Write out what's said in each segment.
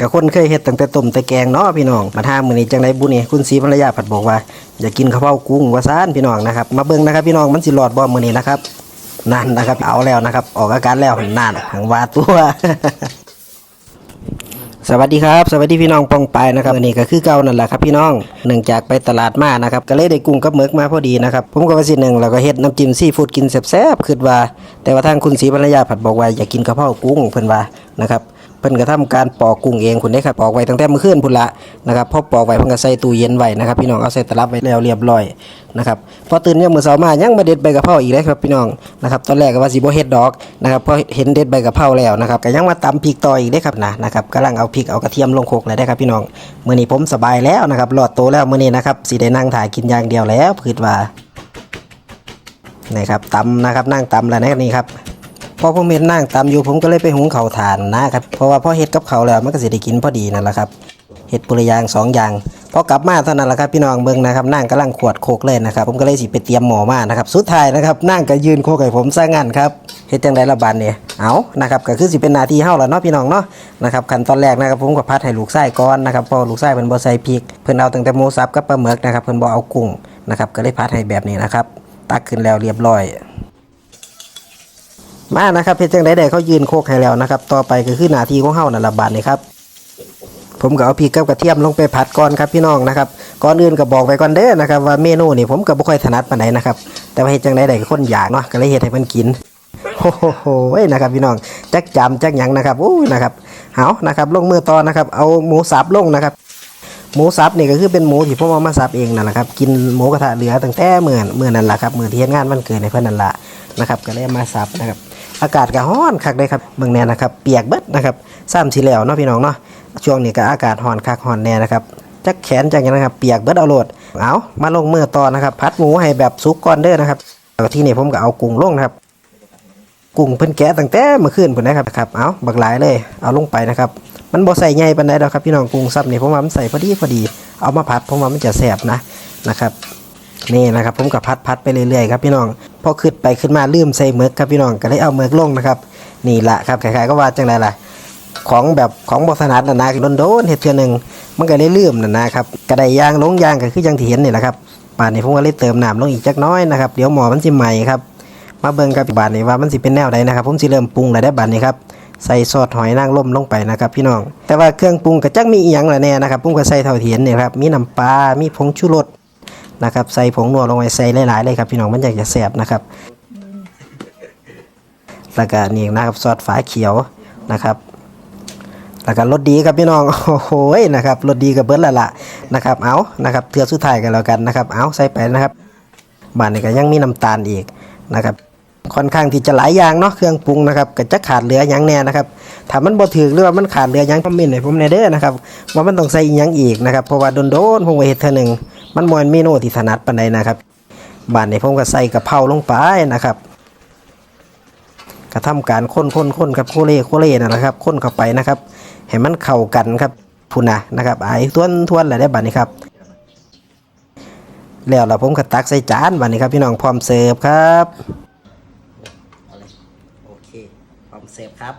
กับคนเคยเฮ็ดตั้งแต่ต้มแต่แกงเนาะพี่น้อง มาทามมื้อนี้จังไดบุนี่คุณศรีภรรยาผัดบอกว่าอย่ากินข้าวเผากุ้งว่าซ่านพี่น้องนะครับ มาเบิ่งนะครับพี่น้องมันสิรอดบ่มือนี้นะครับนั่นนะครับเอาแล้วนะครับ ออกอาการแล้วนั่นหังวาตัวสวัสดีครับ สวัสดีพี่น้องปองไปนะครับวันนี้ก็คือเก่านั่นแหละครับพี่น้องเนื่องจากไปตลาดมานะครับก็เลยได้กุ้งกับหมึกมาพอดีนะครับผมก็ว่าสิหนึ่งแล้วก็เฮ็ดน้ำจิ้มซีฟู้ดกินแซ่บๆคิดว่า แต่ว่าทางคุณศรีภรรยาผัดบอกว่าอยากินกะเพรากุ้งเพิ่นว่านะครับ พิ่นก็ทำการปอกกุ้งเองคุณได้ครับปอกไว้ตั้งแต่เมื่อคืนพุ่นละนะครับพอปอกไว้เพิ่นก็ใส่ตู้เย็นไว้นะครับพี่น้องเอาใส่ตลับไว้แล้วเรียบร้อยนะครับพอตื่นยามมื้อเช้ามายังมาเด็ดใบกะเพราอีกเลยครับพี่น้องนะครับตอนแรกก็ว่าสิบ่เฮ็ดดอกนะครับพอเห็นเด็ดใบกะเพราแล้วนะครับก็ยังมาตำพริกต่ออีกได้ครับนะนะครับกำลังเอาพริกเอากระเทียมลงโคกเลยได้ครับพี่น้องมื้อนี้ผมสบายแล้วนะครับรอดโตแล้วมื้อนี้นะครับสิได้นั่งถ่ายกินอย่างเดียวแล้วคิดว่านี่ครับตำนะครับนั่งตำแล้วนะนี่ครับ อผมเห็นนั่งตำอยู่ผมก็เลยไปหุงเข้าทานนะครับเพราะว่าพอเฮ็ดกับเขาแล้วมันก็สิได้กินพอดีนั่นแหละครับเฮ็ดปุริยางสองอย่างพอกลับมาเท่านั้นแหละครับพี่น้องเบิ่งนะครับนั่งกำลังขวดโคกเลยนะครับผมก็เลยสิไปเตรียมหมอมานะครับสุดท้ายนะครับนั่งก็ยืนโคกให้ผมซะงั้นครับเฮ็ดจังไดละบาดเนี่ยเอานะครับก็คือสิเป็นนาทีเฮาล้วเนาะพี่น้องเนาะนะครับขั้นตอนแรกนะครับผมก็พัดให้ลูกไส้ก่อนนะครับพอลูกไส้เพิ่นบ่ใส่พริกเพิ่นเอาตั้งแต่หมูสับกับปลาหมึกนะครับเพิ่นบ่เอากุ้งนะครับก็เลยพัดให้แบบนี้นะครับตักขึ้นแล้วเรียบร้อย มานะครับเพชรจังไดได้เขายืนโคกให้แล้วนะครับ ต่อไปก็คือหน้าที่ของเฮานั่นละบาดนี่ครับผมก็เอาพริกกับกระเทียมลงไปผัดก่อนครับพี่น้องนะครับก่อนอื่นก็บอกไปก่อนเด้อนะครับว่าเมนูนี่ผมก็บ่ค่อยถนัดปานใดนะครับแต่ว่าเฮ็ดจังไดได้ก็คนอยากเนาะก็เลยเฮ็ดให้มันกินโอ้โหเว้นะครับพี่น้องจักจำจักหยังนะครับอู้นะครับเอานะครับลงมือต่อนะครับเอาหมูสับลงนะครับ หมูสับนี่ก็คือเป็นหมูที่ผมเอามาสับเองนั่นแหละครับกินหมูกระทะเหลือตั้งแต่เมื่อเมื่อนั่นแหละครับเมื่อที่เฮ็ดงานวันเกิดในเพื่อนนั่นละนะครับก็เลยมาสับนะครับ อากาศก็ร้อนคักเลยครับเมืองแน่นะครับ เปียกเบิดนะครับซ้ำทีแล้วเนาะพี่น้องเนาะช่วงนี้ก็อากาศร้อนคักร้อนแน่นะครับจักแขนจักหยังนะครับเปียกเบิดเอาโหลดเอามาลงมือต่อนะครับ พัดหมูให้แบบสุกก่อนเด้อนะครับที่นี่ผมก็เอากุ้งลงนะครับกุ้งเพิ่นแกะตั้งแต่เมื่อคืนพุ่นนะครับครับเอาบักหลายเลยเอาลงไปนะครับมันบ่ใส่ใหญ่ปานใดดอกครับพี่น้องกุ้งซับนี่ผมว่ามันใส่พอดีพอดี เอามาผัดผมว่ามันจะแซ่บนะนะครับนี่นะครับ ผมก็พัดพัดไปเรื่อยๆครับพี่น้อง พอขึ้นไปขึ้นมาลืมใส่หมึกครับพี่น้องก็เลยเอาหมึกลงนะครับ นี่ละครับใคล้ายๆก็ว่าจังไดล่ะ ของแบบของบถนัดนะนะโดนๆเห็ดเทื่อหนึ่งมันก็เลยลืมนะนะครับกระไดยางลงยางก็คือจังที่เห็นนี่แหละครับป่านนี้ผมก็เลยเติมน้ำลงอีกจักน้อยนะครับเดี๋ยวหมอมันสิใหม่ครับมาเบิ่งกับบานนี้ว่ามันสิเป็นแนวใดนะครับ ผมสิเริ่มปรุงแล้วได้บานนี้ครับใส่ซอสหอยนางรมลงไปนะครับพี่น้อง แต่ว่าเครื่องปรุงก็จักมีอีหยังละแน่นะครับผมก็ใส่เท่าที่เนนี่ครับมีน้ำปลา มีผงชูรส นะครับใส่ผงนัวลงไปใส่หลายๆเลยครับพี่น้องมันอยากจะแซ่บนะครับแล้วก็นี่นะครับซอสฝาเขียวนะครับแล้วก็รสดีครับพี่น้องโอ้โหนะครับรสดีกับเบิร์ดละละนะครับเอานะครับเทือสุดท้ายกันแล้วกันนะครับเอาใส่ไปนะครับบ้านนี้ก็ยังมีน้ำตาลอีกนะครับค่อนข้างที่จะหลายอย่างเนาะเครื่องปรุงนะครับก็จะขาดเหลือยังแน่นะครับถ้ามันบ่ถึกหรือว่ามันขาดเหลือยังคอมเมนต์ให้ผมในเด้อนะครับว่ามันต้องใส่อีหยังอีกนะครับเพราะว่าโดนๆผมก็เฮ็ดเท่อหนึ่ง มันบ่แม่นเมนูที่ถนัดปานใดนะครับบ้านนี้ผมก็ใส่กะเพราลงไปนะครับกระทำการค้นค้นค้นครับโคเล่โคเล่นั่นแหละครับค้นเข้าไปนะครับให้มันเข้ากันครับพูนะนะครับไอ้ทวนทวนอะไรได้บัดนี้ครับ แล้วเราผมก็ตักใส่จานบัดนี้ครับพี่น้องพร้อมเสิร์ฟครับโอเคพร้อมเสิร์ฟครับ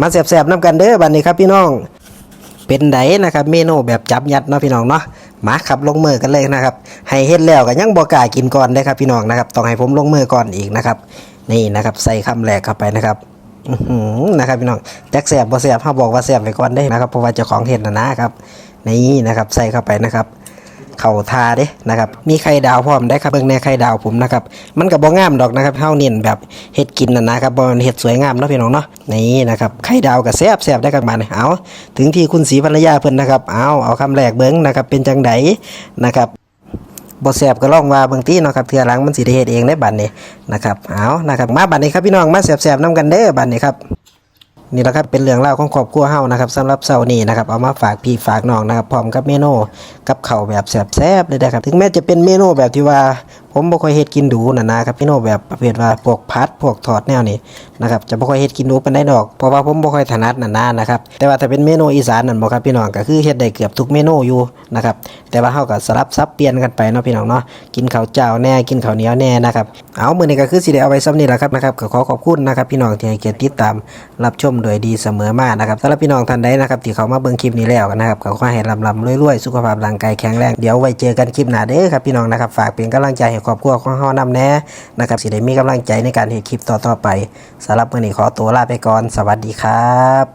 มาแสบๆน้ำกันเด้อบัดนี้ครับพี่น้องเป็นไดนะครับเมนูแบบจับยัดเนาะพี่น้องเนาะ มาขับลงมือกันเลยนะครับ ให้เฮ็ดแล้วก็ยังบ่กล้ากินก่อนได้ครับพี่น้องนะครับ ต้องให้ผมลงมือก่อนอีกนะครับ นี่นะครับใส่คำแรกเข้าไปนะครับนะครับพี่น้องแจ็คแสบบ่แสบห้าบอกว่าแสบไปก่อนได้นะครับเพราะว่าเจ้าของเห็ดนะนะครับ นี่นะครับใส่เข้าไปนะครับ เข่าทาเด้นะครับ มีไข่ดาวพร้อมได้ครับเบิ่งในไข่ดาวผมนะครับ มันก็บบ่งามดอกนะครับเฮาเน้นแบบเฮ็ดกินน่ะนะครับบ่เฮ็ดสวยงามเนาะพี่น้องเนาะนี่นะครับไข่ดาวก็แซ่บแซ่บได้ครับบาดนี้เอาถึงที่คุณศรีภรรยาเพิ่นนะครับเอาเอาคำแรกเบิ่งนะครับเป็นจังไดนะครับบ่แซบก็ลองว่าเบิ่งติเนาะครับเทื่อหลังมันสิได้เฮ็ดเองได้บัดนี้นะครับเอานะครับมาบัดนี้ครับพี่น้องมาแซ่บๆนํกันเด้อบัดนี้ครับ นี่แหละครับเป็นเรื่องเล่าของครอบครัวเฮานะครับสำหรับเสาร์นี้นะครับเอามาฝากพี่ฝากน้องนะครับพร้อมกับเมนูกับเข่าแบบแซ่บๆเลยนะครับถึงแม้จะเป็นเมนูแบบที่ว่า ผมบ่ค่อยเฮ็ดกินดูนะนะครับพี่โน่แบบประเภทว่าพวกพัดพวกทอดแนวนี้นะครับจะบ่ค่อยเฮ็ดกินดูปานใดดอกเพราะว่าผมบ่ค่อยถนัดนะนะนะครับแต่ว่าถ้าเป็นเมนูอีสานนั่นบ่ครับพี่น้องก็คือเฮ็ดได้เกือบทุกเมนูอยู่นะครับแต่ว่าเฮาก็สลับซับเปลี่ยนกันไปเนาะพี่น้องเนาะกินข้าวเจ้าแน่กินข้าวเหนียวแน่นะครับเอามื้อนี้ก็คือสิได้เอาไว้ซ้ำนี้แหละครับนะครับก็ขอขอบคุณนะครับพี่น้องที่ให้เกียรติติดตามรับชมโดยดีเสมอมานะครับสำหรับพี่น้องท่านใดนะครับที่เขามาเบิ่งคลิปนี้แล้วนะครับก็ขอให้ลำๆรวยๆสุขภาพร่างกายแข็งแรงเดี๋ยวไว้เจอกันคลิปหน้าเด้อครับพี่น้องนะครับฝากเป็นกำลังใจให้ครอบครัวของเฮานำแน่นะครับสิได้มีกำลังใจในการเฮ็ดคลิปต่อๆไปสำหรับมื้อนี้ขอตัวลาไปก่อน สวัสดีครับ